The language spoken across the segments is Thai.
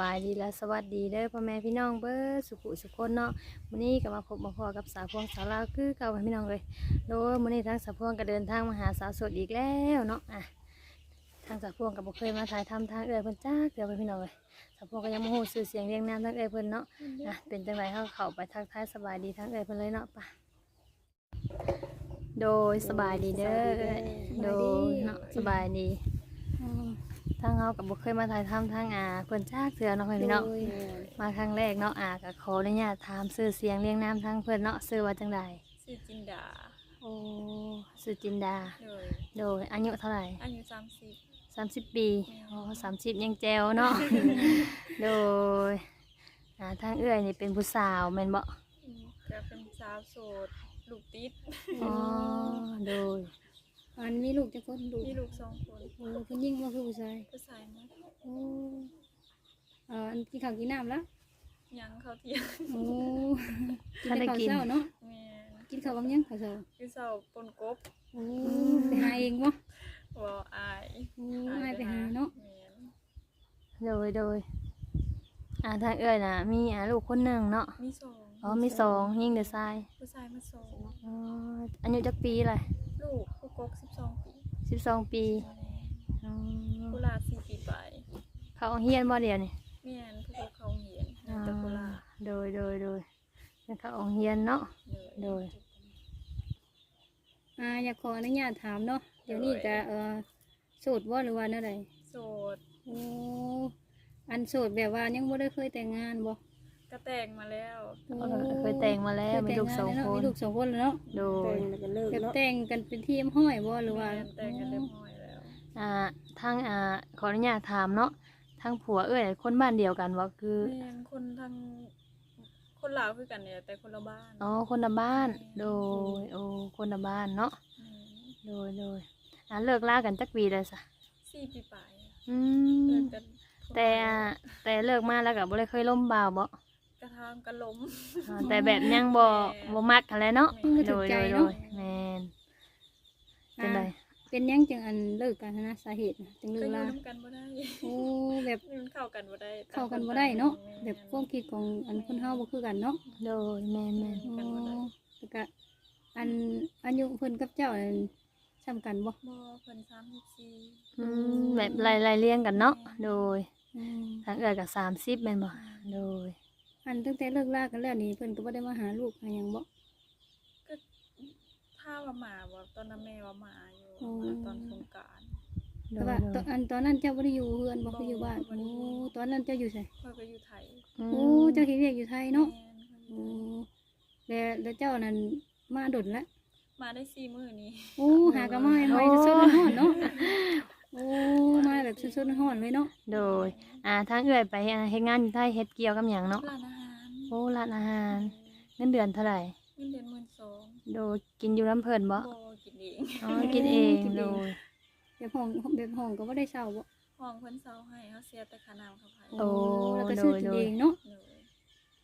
บายดีและสวัสดีเด้อพ่อแม่พี่น้องเบิดสุขุสุขคนเนาะมื้อนี้ก็มาพบมาพอกับสาวพวงสาวลาวคือเก่าพี่น้องเลยโดยมื้อนี้ทางสาวพวงก็เดินทางมาหาสาวสดอีกแล้วเนาะอะทางสาวพวงก็บ่เคยมาถ่ายทำทางเอื้อเพิ่นจ้าเกือพี่น้องเลยสาวพวงก็ยังบ่ฮู้ชื่อเสียงเรียงนามทางเอื้อเพิ่นเนาะอะเป็นจังไดเฮาเข้าไปทักทายสบายดีทางเอื้อเพิ่นเลยเนาะไปะโดยสบายดีเด้อโดยเนาะสบายดี ทางเรากับบุเคยมาถ่ายทำทางอาเพิ่นจ้าเสือเนาะพี่เนาะมาครั้งแรกเนาะอาก็ขออนุญาตถามชื่อเสียงเรียงนามทางเพิ่นเนาะชื่อว่าจังใดชื่อจินดาโอ้ชื่อจินดาโดยโดยอายุเท่าไหร่อายุสามสิบสามสิบปีอ๋อสามสิบยังแจวเนาะโดยอ่าทางเอื้อยนี่เป็นผู้สาวแม่นบ่ก็เป็นสาวโสดลูกติดอ๋อโดย อันมีลูกจะคนลูกมีลูกสองคนโอ้คุณยิ่งว่าคือผู้ชายผู้ชายมั้งโอ้เอ่ออันกินข้าวกินน้ำแล้วยังเขาเที่ยงโอ้กินแต่ข้าวเช้าเนาะแม่นกินข้าวบางยังข้าวเช้าคือเสาปนกบโอ้ไปหาเองวะวออายโอ้อายไปหาเนาะแม่นโดยโดยอ่าทางเอื้อยน่ะ มีอ่าลูกคนหนึ่งเนาะมีสองอ๋อมีสองยิ่งเดือดทรายผู้ชายมาสองอ๋ออายุจักปีเลยลูกผู้ กกสิบสองปีสิบสองปีอ๋อกุลาสี่ปีไปเขาเฮียนบ่เดียวนี่แม่นผู้กกเขาเหียนนั่นแต่กุลาโดยโดยโดยเป็นเขาเฮียนเนาะโดยอ่าอยากขออนุญาตถามเนาะเดี๋ยวนี้จะเอ่อโสดบ่หรือว่าเนั่นไรโสดโอ้อันโสดแบบว่ายังบ่ได้เคยแต่งงานบ่ ก็แต่งมาแล้วโอ้เออเคยแต่งมาแล้วมีลูกสองเคยแต่คงานนแล้วเาะมีลูกสองคนแล้วเนาะโดยแบบแต่งกันเป็นทีมห้อยบ่หรือว่าแม่นแต่งกันเรียบร้อยแล้ว อ่าทางอ่าขออนุญาตถามเนาะทางผัวเอ้ยคนบ้านเดียวกันว่าคือแม่นคนทางคนลาวคือกันเนี่ย แต่คนละบ้านอ๋อคนละบ้าน โดยโอ้คนละบ้านเนาะแม่นโดยโดยอ่าเลิกลากันจักปีเลยสะสี่ปีไปอืเลิมกกันแต่อ่าแต่เลิกมาแล้วก็บ่ได้เคยล่มบ่าวบ่ กระทำกันล้มอ่าแต่แบบยังบ่บ่มักกันแหล้วเนาะบ่โดถูกยใจโดยโดเนาะยแม่นจังไดเป็นหยังจังอันเลิกกันนะสาเหตุน่ะจังเลิก็กอยู่ลาน้ำกันบ่ได้โอ้แบบมันเข้ากันบ่ได้เข้ากันบ่ได้เนาะแบบความคิดของอันคนเฮาบ่คือกันเนาะโดยแม่นแม่นโอ้แล้วก็อันอายุเพิ่นกับเจ้าอันซ้ำกันบ่บ่เพิ่น34อืมแบบไล่ไล่เลี้ยงกันเนาะโดยอืมทางเอื้อก็30แม่นบ่โดย อันตั้งแต่เลิกลากันแล้วนี่เพิ่นก็บ่ได้มาหาลูกหาหยังบ่ ก็ถ้าว่ามาบ่ตอนนั้นแม่ว่ามาอยู่อ๋อมาตอนสงกรานต์โดแต่ยว่าโดตอยนอันตอนนั้นเจ้าบ่ได้อยู่เฮือนบ่คืออยู่บ้านบ่ได้โอ้อยู่ตอนนั้นเจ้าอยู่ไสค่อยก็อยู่ไทยอืมโอ้เจ้าเฮ็ดเวียกอยู่ไทยเนาะแม่ค่อยอยู่ไทยโอ้แล้วแล้วเจ้านั้นมาดนละมาได้สี่มื้อนี้ โอ้หากะมาให้ไว้สดๆร้อนๆเนาะ โอ้มาแบบสดๆร้อนๆเลยเนาะโดย อ่าทางเอื้อยไปอ่าเฮ็ดงานอยู่ไทยเฮ็ดเกี่ยวกับหยังเนาะร้านอาหารโอ้ร้านอาหาร เงินเดือนเท่าไหร่เงินเดือน12,000โดยกินอยู่น้ำเพิ่นบ่บ่กินเองอ๋อกินเองกินเองโดยแบบห้องแบบห้องก็บ่ได้เช่าบ่ห้องเพิ่นเซาให้เฮาเสียแต่ค่าน้ำค่าไฟโอ้แล้วก็ซื้อกินโดยเองเนาะเลย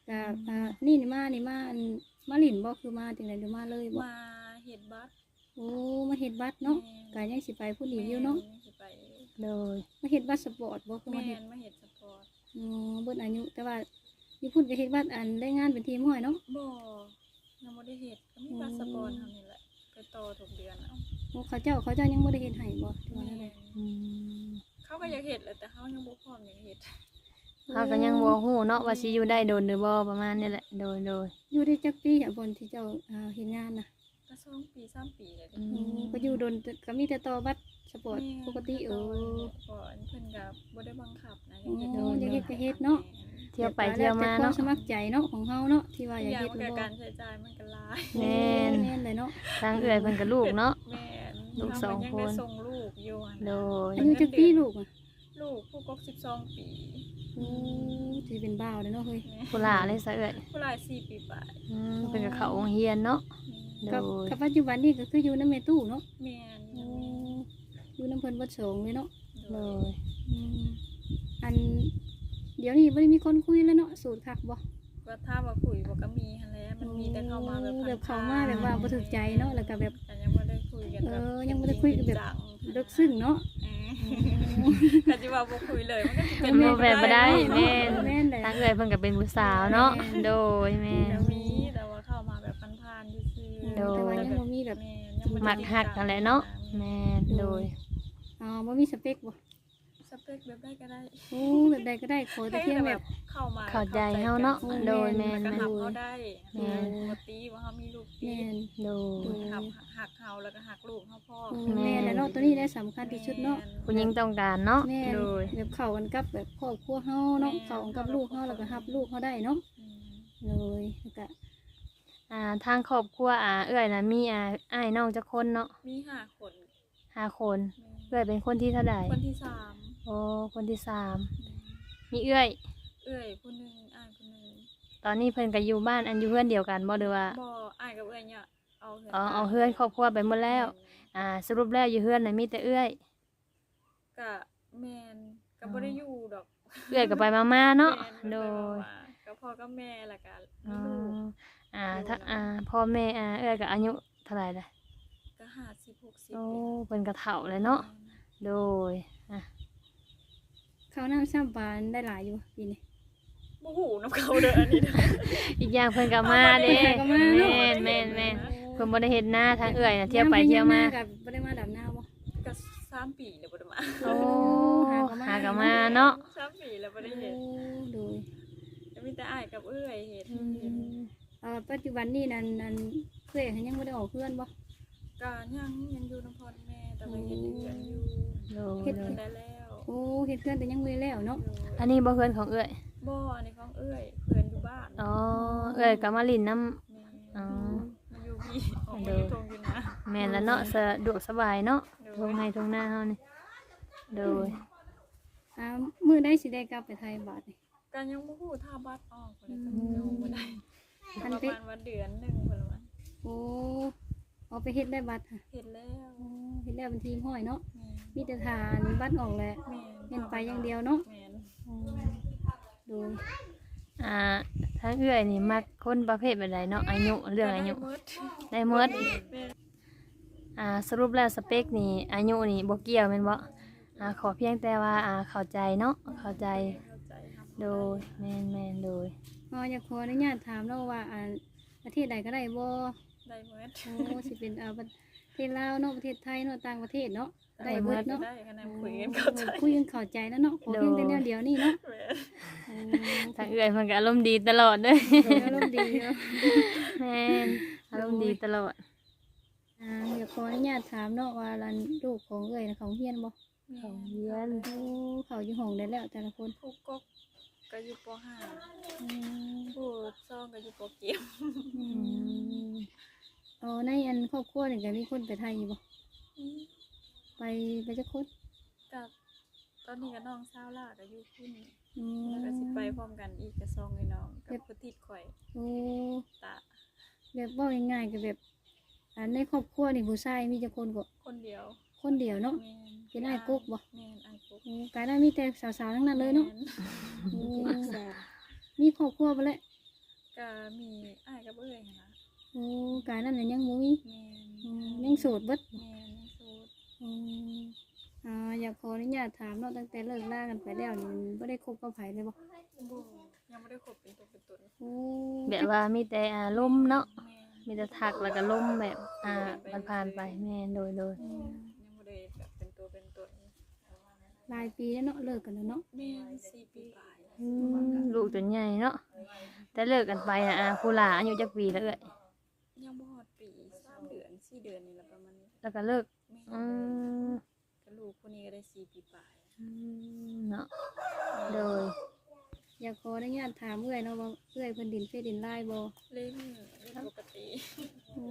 ก็อ่านี่นี่มานี่มาอันมาหลินบ่คือมาจังได๋หรือมาเลยบ่มาเฮ็ดบัตรโอ้มาเฮ็ดบัตรเนาะก็ยังสิไปผู้ดีอยู่เนาะแม่สิไป โดยมาเฮ็ดบัตรสปอร์ตบ่คือแม่มาเฮ็ดนมาเฮ็ดสปอร์ตอ๋อเบิดอายุ แต่ว่าอยู่พุ่นก็เฮ็ดบัตรอันได้งานเป็นทีมห้อยเนาะบ่ยังบ่ได้เฮ็ดก็มีบัตรสปอร์ตเท่านี้แหละไปต่อทุกเดือนเอาโอ้เขาเจ้าเขาเจ้ายังบ่ได้เฮ็ดให้บ่ที่ว่าแม่นั่นแหละอืมเขาก็อยากเฮ็ดแหละแต่เขายังบ่พร้อมอยากเฮ็ดเฮาก็ยังบ่ฮู้เนาะว่าสิอยู่ได้โดนหรือบ่ประมาณนี้แหละโดยโดย อยู่ได้จักปีอะบนที่เจ้าอ่าเฮ็ดงานน่ะก็สองปีสามปีแล้วอืเด้โอ้มก็อยู่โดนแต่ก็มีแต่ต่อบัตร สปอร์ตปกติเออก่อนเพิ่นก็บ่ได้บังคับนะอ๋ออยากเฮ็ดก็เฮ็ดเนาะเที่ยวไปเที่ยวมาแต่ควเนาะสมัครใจเนาะของเฮาเนาะที่ว่าออยากย่างเฮ็ดมันหรืก็อบ่การใช้จ่ายมันก็หลายแม่นแม่นเลยเนาะทางเอื้อยเพิ่นก็ลูกเนาะแม่นลูกสองเฮาคนยังได้ส่งลูกอยู่หั่นโดน่ะยอายุจักปีลูกอะลูกผู้กก12 ปีโอ้สิเป็นบ่าวเลยเนาะเฮ้ยแม่ผู้หลาเลยซะเอื้อยผู้หลาย4ปีไปอืมเพิ่นก็เข้าโรงเรียนเนาะโดกับยกับปัจจุบันนี่ก็คืออยู่นำแม่ตู้เนาะแม่นโอ้อยู่นำเพิ่นเบ่สองเลยเนาะโดยอืมอัน เดี๋ยวนี้บ่ได้มีคนคุยแล้วเนาะสูตรคักบ่ก็ถ้าว่าคุยบ่ก็มีหั่นแหละมันมีแต่เข้ามาแบบแบบผ่นๆเข้ามาแบบว่าบ่ถูกใจเนาะแล้วก็แบบ แต่ยังบ่ได้คุยกันเออยังบ่ได้คุยกันแบบจริงๆจังๆลึกซึ้งเนาะเออโอ้ก็สิว่าบ่คุยเลยมันก็สิเป็นโมแม่นบ่ได้แม่นแม่นเลยทางเอื้อยเพิ่นก็เป็นผู้สาวเนาะโดยแม่จะนมีแต่ว่าเข้ามาแบบผ่านๆซื่อๆโดย แต่ว่ายังบ่มีแบบ แม่นยังบ่ได้มักหักกันแหละเนาะแม่นโดย อ๋อบ่มีสเปคบ่สเปคแบบได้ก็ได้โอ้แบบใดก็ได้ขอแต่เพียงแบบ เข้ามาเข้าใจเฮาเนาะเข้าใจโดยแม่น แล้วก็แม่นหักเขาได้แม่น ปกติว่าเขามีลูกติแม่นโดย หักหักเขาแล้วก็หักลูกเขาพ่อโอ้แม่นแล้วเนาะตัวนี้ได้สำคัญที่สุดเนาะผู้หญิงต้องการเนาะแม่นโดยแบบเข้ากันกับแบบครอบครัวเฮาเนาะเข้ากันกับลูกเฮาแล้วก็รับลูกเฮาได้เนาะอืมเลยแล้วก็อ่าทางครอบครัวอ่าเอื้อยน่ะมีอ่าอ้ายน้องจักคนเนาะมีห้าคนห้าคนแม่ เอื้อยเป็นคนที่เท่าใดคนที่สามโอ้คนที่สามมีเอื้อย เอื้อยคนหนึ่งอ้ายคนหนึ่งตอนนี้เพิ่นก็อยู่บ้านอันอยู่เพื่อนเดียวกันบ่หรือว่าบ่อ้ายกับเอื้อยเนี่ยเอาเหือนอ๋อเอาเพื่อนครอบครัวไปหมดแล้ว อ่า สรุปแล้วอยู่เพื่อนน่ะมีแต่เอื้อยกะแมนก็บ่ได้อยู่ดอก เอื้อยก็ไปมาๆเนาะแม่โดไปยมาๆก็พ่อกับแม่แล้วก็อ๋มีอลูกอ่าถ้าอ่าพ่อแม่อ่าเอื้อยก็อายุเท่าไหร่ล่ะก็ ห้าสิบหกสิบโอ้เพิ่นก็เฒ่าเลยเนาะโดยอะข้าวน้ำซ้ำปานได้หลายอยู่ปีนี้บ่หูน้ำเขาเด้ออันนี้เด้ออีกอย่างเพิ่นก็มาเด้ก็มาเนาะแม่นแม่นแม่นเพิ่นบ่ได้เฮ็ดหน้าทางเอื้อยน่ะเที่ยวไปเที่ยวมากับบ่ได้มาดับหน้าบ่ก็สามปีแล้วบ่ได้มาโอ้หาก็มาหาก็มาเนาะสามปีแล้วบ่ได้โอ้เฮ็ดโดยก็มีแต่อ้ายกับเอื้อยเฮ็ดอืมเอ่อปัจจุบันนี้นั่นนั่นเพื่อนยังบ่ได้ออกเพื่อนบ่ ก็ยังยังอยู่น้ำพรแม่แต่ว่าเฮ็ดเดือนอยู่โดยเฮ็ดโดยได้แล้วโอ้เฮ็ดเพื่อนแต่ยังบ่ได้แล้วเนาะอันนี้บ่เพื่อนของเอื้อยบ่อันนี้ของเอื้อยเพื่อนอยู่บ้านอ๋อเอื้อยก็มาลินน้ำแม่อ๋อมาอยู่พี่ออกมาอยู่ตรงอยู่นะแม่นแล้วเนาะสะดวกสบายเนาะโดทงในทงหน้าเฮานี่โดยอ่ามื้อใดสิได้กลับไปไทยบาดนี่การยังบ่ฮู้ท่าบัตรออกเลยก็ยังบ่ได้อันประไปมาณวันเดือนหนึงเพิ่นว่าโอ้ เอาไปเฮ็ดได้บัตรค่ะเฮ็ดแล้วโอ้เฮ็ดแล้วเป็นทีมห้อยเนาะแม่มีแต่ทานบัตรออกแหละแม่เงินไปอย่างเดียวเนาะแม่นโอ้โดยอ่าทางเอื้อยนี่มักคนประเภทแบบใดเนาะอายุเรื่องอายุ ได้หมดได้หมดแม่นอ่าสรุปแล้วสเปคนี่อายุนี่บ่เกี่ยวแม่นบ่อ่าขอเพียงแต่ว่าอ่าเข้าใจเนาะเข้าใจเข้าใจครับโดยแม่นแม่นโดยอ๋ออยากขออนุญาตถามเนาะว่าอ่าประเทศใดก็ได้บ่ ได้หมดโอ้สิเป็นอ่าประเทศลาวเนาะประเทศไทยเนาะต่างประเทศเนาะได้เบิดเนาะได้คะแนนคุยกันเข้าใจคุยกันเข้าใจแล้วเนาะขอเพียงแต่แนวเดียวนี่เนาะแม่นโอ้ทางเอื้อยมันก็อารมณ์ดีตลอดเด้ออารมณ์ดีเนาะแม่นอารมณ์ดีตลอดอ่าอยากขออนุญาตถามเนาะว่าร้านลูกของเอ้ยนะเขาเฮียนบ่ของเรียนโอ้เขาอยู่ห้องได้แล้วแต่ละคนผู้กกก็อยู่ป .5 อืมผู้ซ่องก็อยู่ปเกียม อือืมมอ๋อในอันครอบครัวนี่ก็มีคนไปไทยอยู่บ่ไปไปจักคนกับตอนนี้ก็น้องสาวล่าก็อยู่ขึ้นอืมแล้วก็สิไปพร้อมกันอีกกับซองไอ้น้องกับผู้ติดข่อยโอ้ตาแบบเว้าง่ายๆก็แบบอันในครอบครัวนี่ผู้ชายมีจักคนก็คนเดียวคนเดียวเนาะ แม่นเป็นอ้ายกุ๊กบ่ แม่นอ้ายกุ๊กโอ้กายได้มีแต่สาวๆทั้งนั้นเลยเนาะแม่โอ้มีครอบครัวไปแล้วก็มีอ้ายกับเอ้ยนะโอ้กายนั่นน่ะยังบ่มีแม่นอืมยังโสดเบิด แม่นยังโสดอืมอ่าอยากขออนุญาตถามเนาะตั้งแต่เลิกล่ากันไปแล้วนี่มันบ่ได้คบกับไผเลยบ่บ่ยังบ่ได้คบเป็นตัวเป็นตนโอ้แบบว่ามีแต่อารมณ์เนาะแม่นมีแต่ทักแล้วก็ล่มแบบอ่ามันผ่านไปแม่นโดยโดยอืมยังบ่ได้แบบเป็นตัวเป็นตนหลายปีแล้วเนาะเลิกกันแล้วเนาะแม่นสี่ปีปลายอืมลูกจนใหญ่เนาะแต่เลิกกันไปอะอ่าผู้หลาอายุจักปีแล้วเอ้ย ยังบ่ฮอดปีสามเดือนสี่เดือนนี่แหละประมาณนี้แล้วก็เลิกแม่อืมก็ลูกคนนี้ก็ได้สี่ปีปลายอืมเนาะโดย อยากขออนุญาตถามเอื้อยเนาะว่าเอื้อยเพิ่นดินเฟซดินไลน์บ่เล่นเล่นปกติโอ้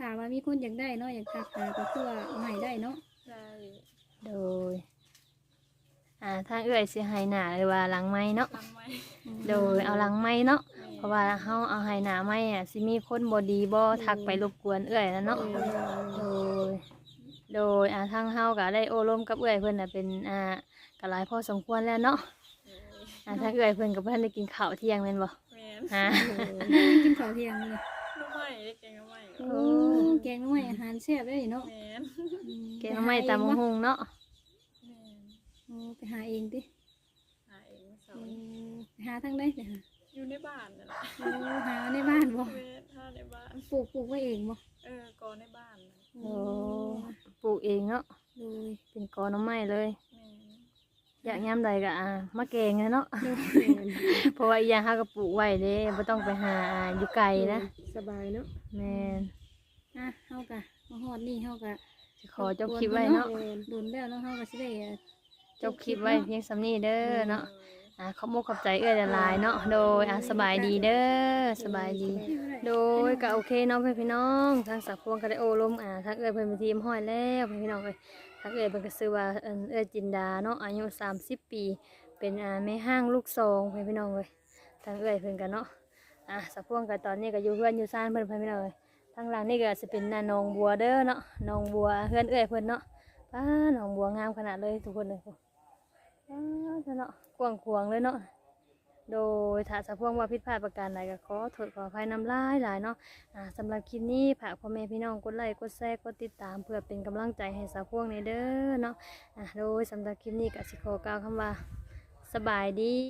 ถามว่ามีคนอยากได้เนาะอยากทักหาก็คือว่าเอาให้ได้เนาะได้โดย อ่าทางเอื้อยสิให้หน้าหรือว่าหลังไม้เนาะ ทำไหมอืมโดยเอาหลังไม้เนาะเพ ราะว่าเฮาเอาให้หน้าไม้อะสิมีคนบ่ดีบ่ทักไปรบกวนเอื้อยนะเนาะโดยโดยอ่าทางเฮาก็ได้โอ้ร่มกับเอื้อยเพิ่นน่ะเป็นอ่าก็หลายพอสมควรแล้วเนาะอ่าทางเอื้อยเพิ่นก็เพิ่นได้กินข้าวเที่ยงแม่นบ่แม่นฮะเออกินข้าวเที่ยงเลยน้ำไหม้ได้แกงน้ำไหม้โอ้แกงหน่อยอาหารแซ่บได้เนาะแม่นอืมแกงไม้ตำบักหุ่งเนาะแม่นอือ้ไปหาเองติหาเองเสาโอ้ร์ไปหาทางใดเด้อ อยู่ในบ้านนั่นแหละโอ้หาในบ้านบ่เว้นหาในบ้าน ปลูกปลูกไว้เองบ่เออกอในบ้านนั่นโอ้ปลูกเองเนาะโดยเป็นกอหน้ำไม้เลย แม่นอยากยามใดก็อ่ามาแกงเลยเนาะ เพราะว่าอีหยังเฮาก็ปลูกไว้เด้บ่ต้องไปหาอยู่ไกลนะสบายเนาะแม่นอะเฮากะมาฮอดนี่เฮากะสิขอจบคลิปไว้เนาะโดนแล้วเนาะเฮาก็สิได้อะจบคลิปไว้เพียงสำนี้เด้อเนาะอ่าขอบมุกขอบใจเอื้อละลายเนาะโดยอ่าสบายดีเด้อสบายดี โดยก็โอเคเนาะเพื่อนพี่น้องทางสักพวงก็ได้โอลมอ่าทางเอื้อเพิ่นเป็นทีมห้อยแล้วเพื่อนพี่น้องเลยทางเอื้อเพิ่นก็ซื้อว่าเอื้อจินดาเนาะอายุ 30 ปี เป็นอ่าแม่ห้างลูกซองเพื่อนพี่น้องเลยทางเอื้อเพิ่อนกันเนาะอ่าสักพวงก็ตอนนี้ก็อยู่เพื่อนอยู่ซ่านเพิ่อนเพื่อนพี่น้องเลยทางหลังนี่ก็จะเป็นนาหนองบัวเด้อเนาะหนองบัวเพื่อนเอื้อเพิ่อนเนาะป้าหนองบัวงามขนาดเลยทุกคนเลยป้าเจ้าเนาะ กว้างขวางเลยเนาะโดยถ้าสะพวงว่าผิดพลาดประการใดก็ขอโทษขออภัยนำลายหลายเนาะอ่าสำหรับคลิปนี้ฝากพ่อแม่พี่น้องกดไลค์กดแชร์กดติดตามเพื่อเป็นกำลังใจให้สะพวงในเด้อเนาะอ่าโดยสำหรับคลิปนี้ก็สิขอกล่าวคำว่าสบายดี